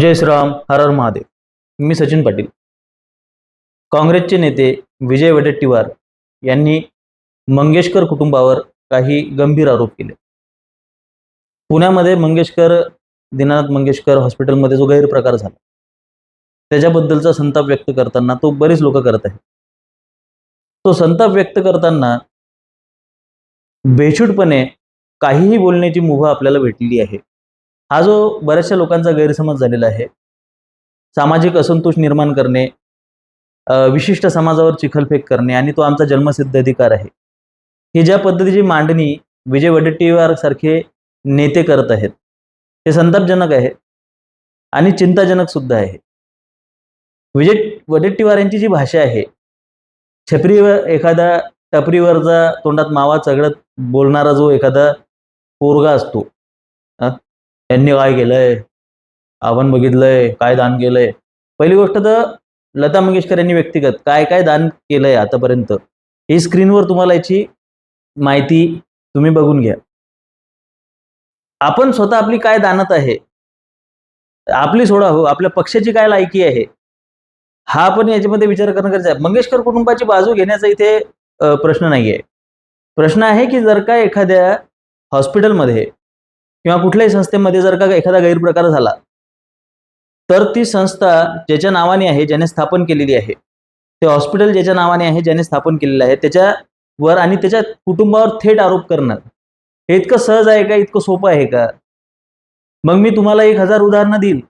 जय श्रीराम हर हर महादेव. मी सचिन पाटील. काँग्रेसचे नेते विजय वडेट्टीवार यांनी मंगेशकर कुटुंबावर काही गंभीर आरोप केले. पुण्यामध्ये मंगेशकर दीनानाथ मंगेशकर हॉस्पिटलमध्ये जो गैरप्रकार झाला त्याच्याबद्दलचा संताप व्यक्त करताना तो बरेच लोक करत आहेत. तो संताप व्यक्त करताना बेछूटपणे काहीही बोलण्याची मुभा आपल्याला भेटलेली आहे. हा जो बऱ्याचशा लोकांचा गैरसमज झालेला आहे सामाजिक असंतोष निर्माण करणे विशिष्ट समाजावर चिखलफेक करणे आणि तो आमचा जन्मसिद्ध अधिकार आहे. ही ज्या पद्धतीची मांडणी विजय वडेट्टीवार सारखे नेते करत आहेत हे संतापजनक आहे आणि चिंताजनक सुद्धा आहे. विजय वडेट्टीवार यांची जी भाषा आहे छपरीवर एखादा टपरीवरचा तोंडात मावा चगडत बोलणारा जो एखादा पोरगा असतो यांनी काय केलंय? आपण बघितलंय काय दान केलंय? पहिली गोष्ट तर लता मंगेशकर यांनी व्यक्तिगत काय काय दान केलंय आतापर्यंत? ही स्क्रीनवर तुम्हाला याची माहिती तुम्ही बघून घ्या. आपण स्वतः आपली काय दानत आहे? आपली सोडा हो आपल्या पक्षाची काय लायकी आहे? हा पण याच्यामध्ये विचार करणं गरजेचं आहे. मंगेशकर कुटुंबाची बाजू घेण्याचा इथे प्रश्न नाही आहे प्रश्न आहे की जर का एखाद्या हॉस्पिटलमध्ये किंवा कुठल्याही संस्थेमध्ये जर का एखादा गैरप्रकार झाला तर ती संस्था ज्याच्या नावाने आहे ज्याने स्थापन केलेली आहे ते हॉस्पिटल ज्याच्या नावाने आहे ज्याने स्थापन केलेलं आहे त्याच्यावर आणि त्याच्या कुटुंबावर थेट आरोप करणं हे इतकं सहज आहे का? इतकं सोपं आहे का? मग मी तुम्हाला एक हजार उदाहरणं देईल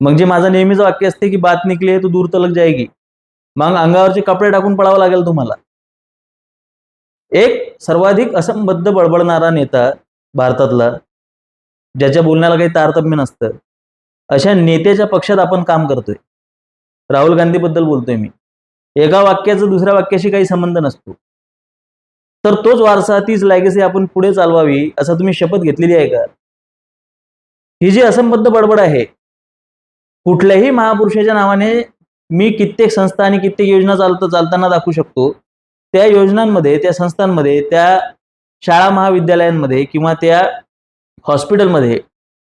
मग जे माझं नेहमीचं वाक्य असते की बात निकली आहे तो दूर तलक जाएगी. मग अंगावरचे कपडे टाकून पळावं लागेल तुम्हाला. एक सर्वाधिक असंबद्ध बळबळणारा नेता भारतातला ज्याच्या बोलण्याला काही तारतम्य नसतं. अशा नेत्याच्या पक्षात आपण काम करतोय. राहुल गांधीबद्दल बोलतोय मी. एका वाक्याचा दुसऱ्या वाक्याशी काही संबंध नसतो. तर तोच वारसा तीच लायगेसी आपण पुढे चालवावी असं तुम्ही शपथ घेतलेली आहे का? ही जी असंबद्ध बडबड आहे कुठल्याही महापुरुषाच्या नावाने मी कित्येक संस्था आणि कित्येक योजना चालत चालताना दाखवू शकतो. त्या योजनांमध्ये त्या संस्थांमध्ये त्या शाळा महाविद्यालयांमध्ये किंवा त्या हॉस्पिटलमध्ये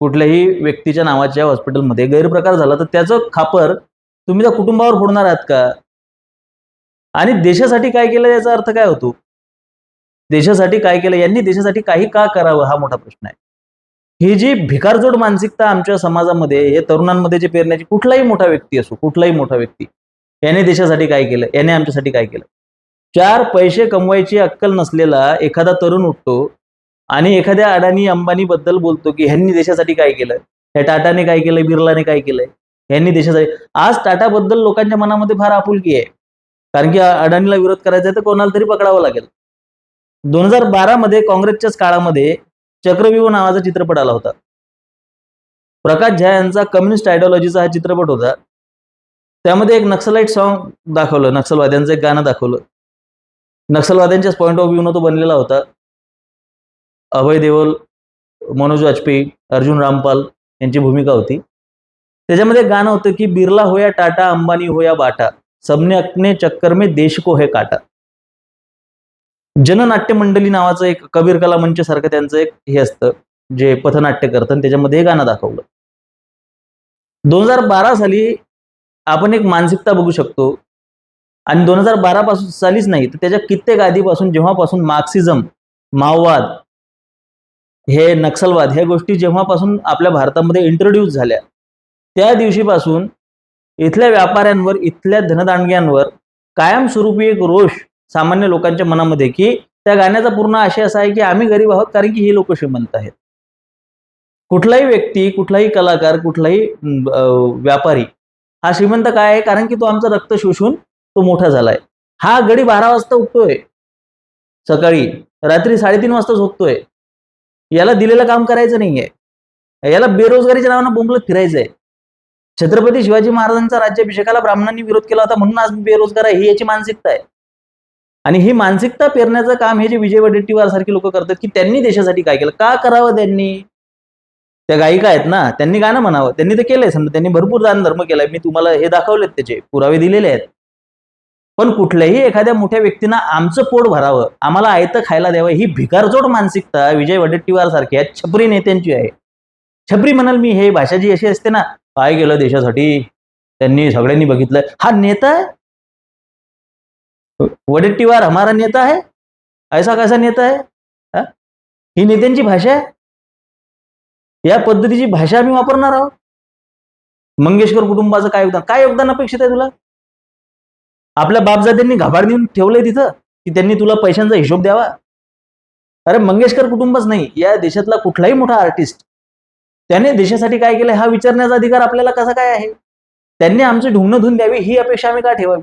कुठल्याही व्यक्तीच्या नावाच्या हॉस्पिटलमध्ये गैरप्रकार झाला तर त्याचं खापर तुम्ही त्या कुटुंबावर फोडणार आहात का? आणि देशासाठी काय केलं याचा अर्थ काय होतो? देशासाठी काय केलं? यांनी देशासाठी काही का करावं? हा मोठा प्रश्न आहे. ही जी भिकारजोड मानसिकता आमच्या समाजामध्ये हे तरुणांमध्ये जे पेरण्याची कुठलाही मोठा व्यक्ती असो कुठलाही मोठा व्यक्ती याने देशासाठी काय केलं? याने आमच्यासाठी काय केलं? चार पैसे कमवायची अक्कल नसलेला एखादा तरुण उठतो आणि एखाद्या अडाणी अंबानी बद्दल बोलतो की ह्यांनी देशासाठी काय केलं ह्या टाटाने काय केलंय? बिर्लाने काय केलंय? ह्यांनी देशासाठी आज टाटाबद्दल लोकांच्या मनामध्ये फार आपुलकी आहे. कारण की अडाणीला विरोध करायचा आहे तर कोणाला तरी पकडावं लागेल. दोन हजार बारा मध्ये काँग्रेसच्याच काळामध्ये चक्रव्यूह नावाचा चित्रपट आला होता. प्रकाश झा यांचा कम्युनिस्ट आयडिओलॉजीचा हा चित्रपट होता. त्यामध्ये एक नक्सलाइट सॉन्ग दाखवलं नक्षलवाद्यांचं एक गाणं दाखवलं. नक्षलवाद्यांच्याच पॉईंट ऑफ व्ह्यूनं तो बनलेला होता. अभय देओल मनोज वाजपेयी अर्जुन रामपाल यांची भूमिका होती. त्याच्यामध्ये गाणं होतं की बिर्ला होया टाटा अंबानी होया बाटा. सबने अपने चक्कर में देश को है काटा. जननाट्य मंडळी नावाचं एक कबीर कला मंच सारखं त्यांचं एक हे असतं जे पथनाट्य करतं आणि त्याच्यामध्ये हे गाणं दाखवलं. दोन हजार बारा साली आपण एक मानसिकता बघू शकतो. आणि दोन हजार बारा पासून सालीच नाही तर त्याच्या कित्येक आधीपासून जेव्हापासून मार्क्सिझम माओवाद हे नक्षलवाद ह्या गोष्टी जेव्हापासून आपल्या भारतामध्ये इंट्रोड्यूस झाल्या त्या दिवशीपासून इथल्या व्यापाऱ्यांवर इथल्या धनदांडग्यांवर कायमस्वरूपी एक रोष सामान्य लोकांच्या मनामध्ये की त्या गाण्याचा पूर्ण आशय असा आहे की आम्ही गरीब आहोत कारण की हे लोक श्रीमंत आहेत. कुठलाही व्यक्ती कुठलाही कलाकार कुठलाही अं, व्यापारी हा श्रीमंत काय आहे? कारण की तो आमचं रक्त शोषून तो मोठा झालाय. हा गडी बारा वाजता उठतोय. सकाळी रात्री साडेतीन वाजता झोपतोय. याला दिलेलं काम करायचं नाहीये. याला बेरोजगारीच्या नावानं बोंबलत फिरायचंय. छत्रपती शिवाजी महाराजांचा राज्याभिषेकाला ब्राह्मणांनी विरोध केला होता म्हणून आज मी बेरोजगार आहे ही याची मानसिकता आहे. आणि ही मानसिकता पेरण्याचं काम हे जे विजय वडेट्टीवार सारखे लोक करतात की त्यांनी देशासाठी काय केलं? का करावं त्यांनी? त्या गायिका आहेत ना त्यांनी गाणं म्हणावं. त्यांनी ते केलंय समजा त्यांनी भरपूर दान धर्म केलाय. मी तुम्हाला हे दाखवलेत त्याचे पुरावे दिलेले आहेत. पण कुठल्याही एखाद्या मोठ्या व्यक्तीनं आमचं पोट भरावं आम्हाला आयतं खायला द्यावं ही भिकारजोड मानसिकता विजय वडेट्टीवार सारख्या छपरी नेत्यांची आहे. छपरी म्हणाल मी हे भाषा जी अशी असते ना काय केलं देशासाठी? त्यांनी सगळ्यांनी बघितलं. हा नेता आहे? वडेट्टीवार हमारा नेता आहे? ऐसा कैसा नेता आहे? हा? ही नेत्यांची भाषा आहे? या पद्धतीची भाषा आम्ही वापरणार आहोत? मंगेशकर कुटुंबाचं काय योगदान? काय योगदान अपेक्षित आहे तुला? आपल्या बापजात्यांनी घाबाड देऊन ठेवलंय तिथं की त्यांनी तुला पैशांचा हिशोब द्यावा? अरे मंगेशकर कुटुंबच नाही. या देशातला कुठलाही मोठा आर्टिस्ट त्याने देशासाठी काय केलं हा विचारण्याचा अधिकार आपल्याला कसा काय आहे? त्यांनी आमची ढुंगणं धुवून द्यावी ही अपेक्षा आम्ही का ठेवावी?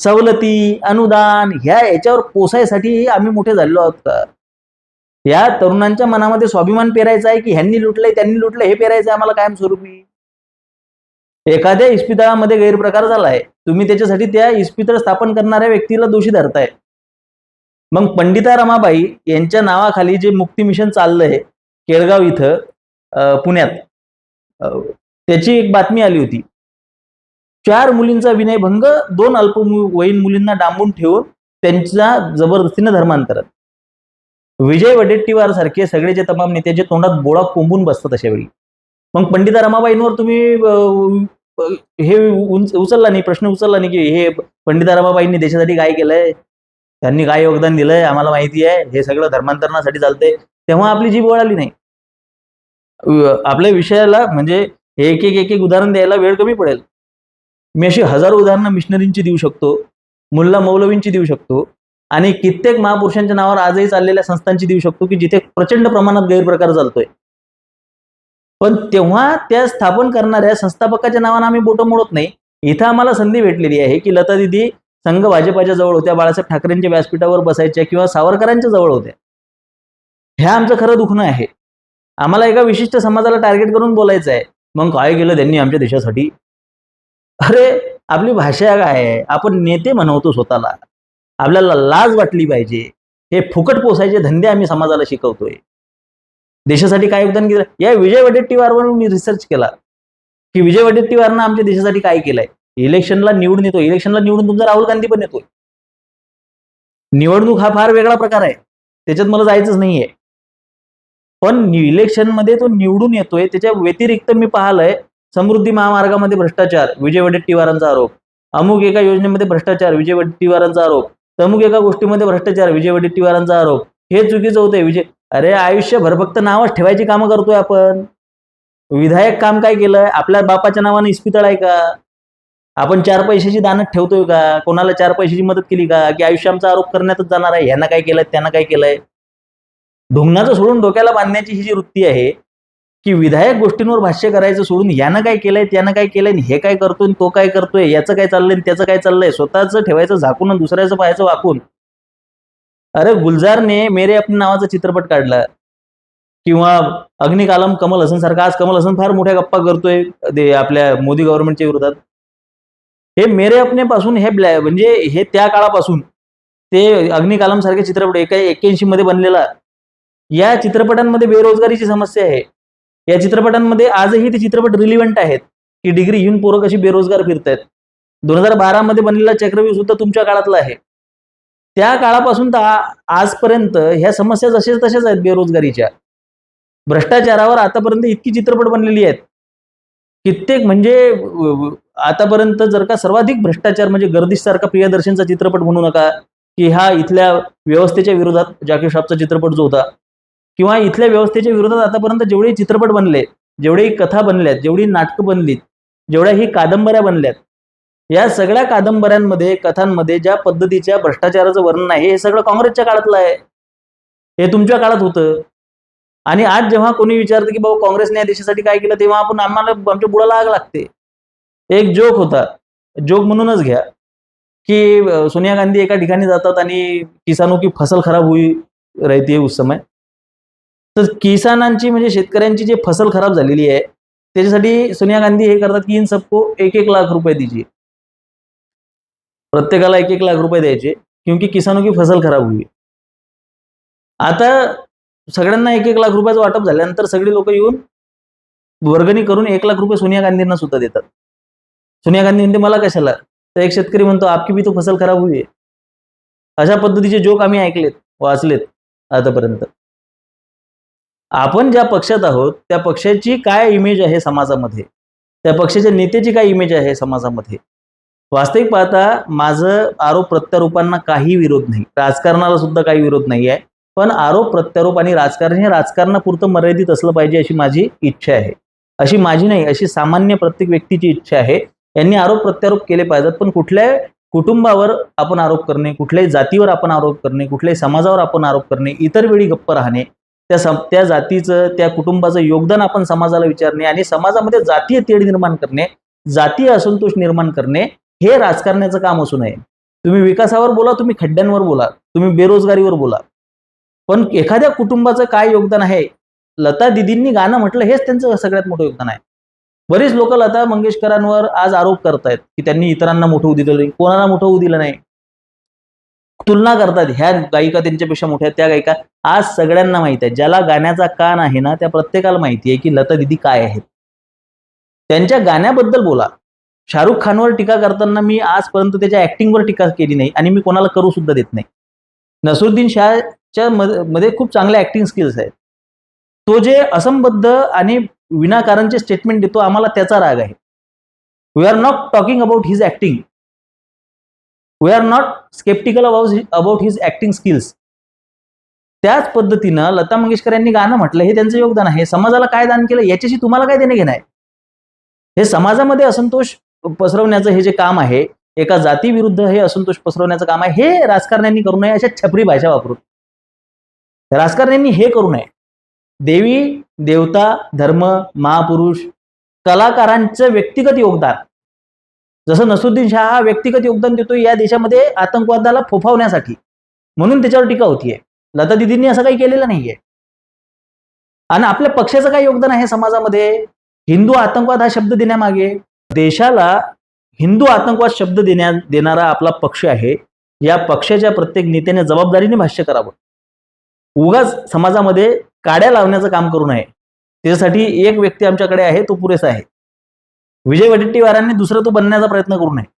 सवलती अनुदान ह्या याच्यावर पोसायसाठी आम्ही मोठे झालेलो आहोत का? या तरुणांच्या मनामध्ये स्वाभिमान पेरायचा आहे की ह्यांनी लुटलंय त्यांनी लुटलंय हे पेरायचं आम्हाला कायमस्वरूपी. एखाद्या इस्पितळामध्ये गैरप्रकार झालाय तुम्ही त्याच्यासाठी त्या इस्पितळ स्थापन करणाऱ्या व्यक्तीला दोषी धरताय. मग पंडिता रमाबाई यांच्या नावाखाली जे मुक्ती मिशन चाललंय केळगाव इथं पुण्यात त्याची एक बातमी आली होती. चार मुलींचा विनयभंग दोन अल्पवयीन मुलींना डांबून ठेवून त्यांच्या जबरदस्तीनं धर्मांतरण. विजय वडेट्टीवार सारखे सगळे जे तमाम नेत्याचे तोंडात बोळा कोंबून बसतात अशा वेळी. मग पंडिता रमाबाईंवर तुम्ही हे उचलला नाही प्रश्न उचलला नाही की हे पंडिता रमाबाईंनी देशासाठी काय केलंय? त्यांनी काय योगदान दिलंय? आम्हाला माहिती आहे. हे सगळं धर्मांतरणासाठी चालतंय. तेव्हा आपली जीभ वळाली नाही. आपल्या विषयाला म्हणजे एक एक एक एक उदाहरण द्यायला वेळ कमी पडेल. मी अशी हजारो उदाहरणं मिशनरींची देऊ शकतो. मुल्ला मौलवींची देऊ शकतो. आणि कित्येक महापुरुषांच्या नावावर आजही चाललेल्या संस्थांची देऊ शकतो की जिथे प्रचंड प्रमाणात गैरप्रकार चालतोय. पण तेव्हा त्या स्थापन करणाऱ्या संस्थापकाच्या नावानं आम्ही बोटं मोडत नाही. इथं आम्हाला संधी भेटलेली आहे की लता दिदी संघ भाजपाच्या जवळ होत्या बाळासाहेब ठाकरेंच्या व्यासपीठावर बसायच्या किंवा सावरकरांच्या जवळ होत्या. ह्या आमचं खरं दुखणं आहे. आम्हाला एका विशिष्ट समाजाला टार्गेट करून बोलायचं आहे. मग काय केलं त्यांनी आमच्या देशासाठी? अरे आपली भाषा काय आहे? आपण नेते म्हणवतो स्वतःला. आपल्याला लाज वाटली पाहिजे. हे फुकट पोसायचे धंदे आम्ही समाजाला शिकवतोय. देशासाठी काय योगदान केलं? या विजय वडेट्टीवारवर मी रिसर्च केला की विजय वडेट्टीवारनं आमच्या देशासाठी काय केलंय? इलेक्शनला निवडून येतो इलेक्शनला निवडून तुमचा राहुल गांधी पण येतोय. निवडणूक हा फार वेगळा प्रकार आहे. त्याच्यात मला जायचंच नाहीये. पण इलेक्शनमध्ये तो निवडून येतोय. त्याच्या व्यतिरिक्त मी पाहिलंय समृद्धी महामार्गामध्ये भ्रष्टाचार विजय वडेट्टीवारांचा आरोप. अमुक एका योजनेमध्ये भ्रष्टाचार विजय वडेट्टीवारांचा आरोप. तमुक एका गोष्टीमध्ये भ्रष्टाचार विजय वडेट्टीवारांचा आरोप. हे चुकीचं होतंय. विजय अरे आयुष्यभर फक्त नावच ठेवायची कामं करतोय आपण. विधायक काम काय केलंय? आपल्या बापाच्या नावाने इस्पितळ आहे का? आपण चार पैशाची दानत ठेवतोय का? कोणाला चार पैशाची मदत केली का? की आयुष्य आमचा आरोप करण्यातच जाणार आहे? ह्यानं काय केलंय? त्यानं काय केलंय? ढोंगणाचं सोडून डोक्याला बांधण्याची ही जी वृत्ती आहे की विधायक गोष्टींवर भाष्य करायचं सोडून यानं काय केलंय त्यानं काय केलंय आणि हे काय करतोय तो काय करतोय याचं काय चाललंय आणि त्याचं काय चाललंय स्वतःचं ठेवायचं झाकून दुसऱ्याचं पाहायचं वाकून अरे गुलजारने मेरे अपने नावाचा चित्रपट काढला. किंवा अग्निकालम कमल हसन सारखा. आज कमल हसन फार मोठ्या गप्पा करतोय ते आपल्या मोदी गव्हर्नमेंटच्या विरोधात. हे मेरे अपने पासून हे ब्लॅ म्हणजे हे त्या काळापासून ते अग्निकालम सारखे चित्रपट एका एक्क्याऐंशी मध्ये बनलेला. या चित्रपटांमध्ये बेरोजगारीची समस्या आहे. या चित्रपटांमध्ये आजही ते चित्रपट रिलिव्हंट आहेत. की डिग्री घेऊन पोरं कशी बेरोजगार फिरतायत. दोन हजार बारा मध्ये बनलेला चक्रव्यूह सुद्धा तुमच्या काळातला आहे. त्या काळापासून तर आजपर्यंत ह्या समस्या जशाच तशाच आहेत बेरोजगारीच्या. भ्रष्टाचारावर आतापर्यंत इतकी चित्रपट बनलेली आहेत. कित्येक म्हणजे आतापर्यंत जर का सर्वाधिक भ्रष्टाचार म्हणजे गर्दीसारखा प्रियदर्शनचा चित्रपट म्हणू नका की हा इथल्या व्यवस्थेच्या विरोधात जाकीर श्रॉफचा चित्रपट जो होता किंवा इथल्या व्यवस्थेच्या विरोधात आतापर्यंत जेवढे चित्रपट बनले जेवढेही कथा बनल्यात जेवढी नाटकं बनलीत जेवढ्या ही कादंबऱ्या बनल्यात या सगळ्या कादंबऱ्यांमध्ये कथांमध्ये ज्या पद्धतीच्या भ्रष्टाचाराचं वर्णन आहे हे सगळं काँग्रेसच्या काळातलं आहे. हे तुमच्या काळात होतं. आणि आज जेव्हा कोणी विचारतं की बाबा काँग्रेसने या देशासाठी काय केलं? तेव्हा आपण आम्हाला आमच्या बुडाला आग लागते. एक जोक होता. जोक म्हणूनच घ्या. की सोनिया गांधी एका ठिकाणी जातात आणि किसानो की फसल खराब होई राहते उस समय. तर किसानांची म्हणजे शेतकऱ्यांची जी फसल खराब झालेली आहे त्याच्यासाठी सोनिया गांधी हे करतात की इन सबको एक एक लाख रुपये दीजिए. प्रत्येकाला एक एक लाख रुपये द्यायचे क्योंकि किसानों की फसल खराब हुई. आता सगळ्यांना एक एक लाख रुपयाचं वाटप झाल्यानंतर सगळे लोक येऊन वर्गणी करून एक लाख रुपये सोनिया गांधींना सुद्धा देतात. सोनिया गांधी म्हणते मला कशाला? तर एक शेतकरी म्हणतो आपकी बी तो फसल खराब हुई अशा पद्धतीचे जोक आम्ही ऐकलेत वाचलेत आतापर्यंत. आपण ज्या पक्षात आहोत त्या पक्षाची काय इमेज आहे समाजामध्ये? त्या पक्षाच्या नेत्याची काय इमेज आहे समाजामध्ये? वास्तविक पाहता माझं आरोप प्रत्यारोपांना काही विरोध नाही. राजकारणाला सुद्धा काही विरोध नाही आहे पण आरोप प्रत्यारोप आणि राजकारण हे राजकारणापुरतं मर्यादित असलं पाहिजे अशी माझी इच्छा आहे. अशी माझी नाही अशी सामान्य प्रत्येक व्यक्तीची इच्छा आहे. यांनी आरोप प्रत्यारोप केले पाहिजेत पण कुठल्याही कुटुंबावर आपण आरोप करणे कुठल्याही जातीवर आपण आरोप करणे कुठल्याही समाजावर आपण आरोप करणे इतर वेळी गप्प राहणे त्या सम त्या जातीचं त्या कुटुंबाचं योगदान आपण समाजाला विचारणे आणि समाजामध्ये जातीय तेढ निर्माण करणे जातीय असंतोष निर्माण करणे हे राजकारण्याचं काम असू नये. तुम्ही विकासावर बोला तुम्ही खड्ड्यांवर बोला तुम्ही बेरोजगारीवर बोला. पण एखाद्या कुटुंबाचं काय योगदान आहे? लता दिदींनी गाणं म्हटलं हेच त्यांचं सगळ्यात मोठं योगदान आहे. बरीच लोक लता मंगेशकरांवर आज आरोप करतायत की त्यांनी इतरांना मोठं होऊ दिलं नाही कोणाला मोठं होऊ दिलं नाही. तुलना करतात ह्या गायिका त्यांच्यापेक्षा मोठ्या त्या गायिका आज सगळ्यांना माहीत आहे. ज्याला गाण्याचा कान आहे ना त्या प्रत्येकाला माहिती आहे की लता दिदी काय आहेत. त्यांच्या गाण्याबद्दल बोला. शाहरुख खानवर टीका करताना मी आजपर्यंत त्याच्या ऍक्टिंगवर टीका केली नाही आणि मी कोणाला करू सुद्धा देत नाही. नसरुद्दीन शाहच्या मध्ये मध्ये खूप चांगल्या ऍक्टिंग स्किल्स आहेत. तो जे असंबद्ध आणि विनाकारणचे स्टेटमेंट देतो आम्हाला त्याचा राग आहे. We are not talking about his acting we are not sceptical about about his acting skills त्याच पद्धतीनं लता मंगेशकर यांनी गाणं म्हटलं हे त्यांचं योगदान आहे. समाजाला काय दान केलं याच्याशी तुम्हाला काय देणे घेणं आहे? हे समाजामध्ये असंतोष पसरवण्याचं हे जे काम आहे एका जातीविरुद्ध हे असंतोष पसरवण्याचं काम आहे हे राजकारण्यांनी करू नये अशा छपरी भाषा वापरून राजकारण्यांनी हे करू नये. देवी देवता धर्म महापुरुष कलाकारांचं व्यक्तिगत योगदान. जसं नसरुद्दीन शाह हा व्यक्तिगत योगदान देतो या देशामध्ये आतंकवादाला फोफावण्यासाठी. म्हणून त्याच्यावर टीका होतीये. लता दिदींनी असं काही केलेलं नाहीये. आणि आपल्या पक्षाचं काय योगदान आहे समाजामध्ये? हिंदू आतंकवाद हा शब्द देण्यामागे. देशाला हिंदू आतंकवाद शब्द देण्या देणारा आपला पक्ष आहे. या पक्षाच्या प्रत्येक नेत्याने जबाबदारीने भाष्य करावं. उगाच समाजामध्ये काड्या लावण्याचं काम करू नये. त्याच्यासाठी एक व्यक्ती आमच्याकडे आहे तो पुरेसा आहे. विजय वडेट्टीवारांनी दुसरा तो बनण्याचा प्रयत्न करू नये.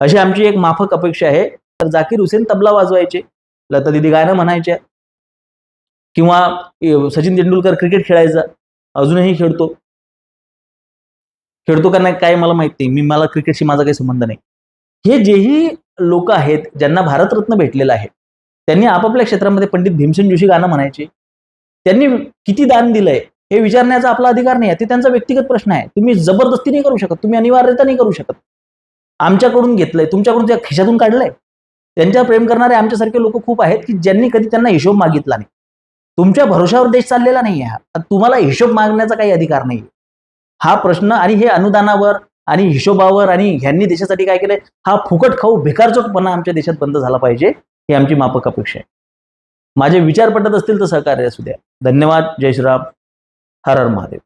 अशी आमची एक माफक अपेक्षा आहे. तर जाकीर हुसेन तबला वाजवायचे लता दिदी गाणं म्हणायच्या किंवा सचिन तेंडुलकर क्रिकेट खेळायचा अजूनही खेळतो. खेळतो का नाही काय मला माहीत नाही. मी मला क्रिकेटशी माझा काही संबंध नाही. हे जेही लोक आहेत ज्यांना भारतरत्न भेटलेलं आहे त्यांनी आपापल्या क्षेत्रामध्ये पंडित भीमसेन जोशी गाणं म्हणायचे. त्यांनी किती दान दिलंय हे विचारण्याचा आपला अधिकार नाही आहे. ते त्यांचा व्यक्तिगत प्रश्न आहे. तुम्ही जबरदस्ती नाही करू शकत. तुम्ही अनिवार्यता नाही करू शकत. आमच्याकडून घेतलंय. तुमच्याकडून त्या खिशातून काढलंय. त्यांच्या प्रेम करणारे आमच्यासारखे लोक खूप आहेत की ज्यांनी कधी त्यांना हिशोब मागितला नाही. तुमच्या भरोशावर देश चाललेला नाही आहे तुम्हाला हिशोब मागण्याचा काही अधिकार नाही हा प्रश्न आणि हे अनुदानावर आणि हिशोबावर आणि ह्यांनी देशासाठी काय केलंय? हा फुकट खाऊ भिकारचोकपणा आमच्या देशात बंद झाला पाहिजे ही आमची मापक अपेक्षा आहे. माझे विचार पटत असतील तर सहकार्य असू द्या. धन्यवाद. जय श्रीराम. हर हर महादेव.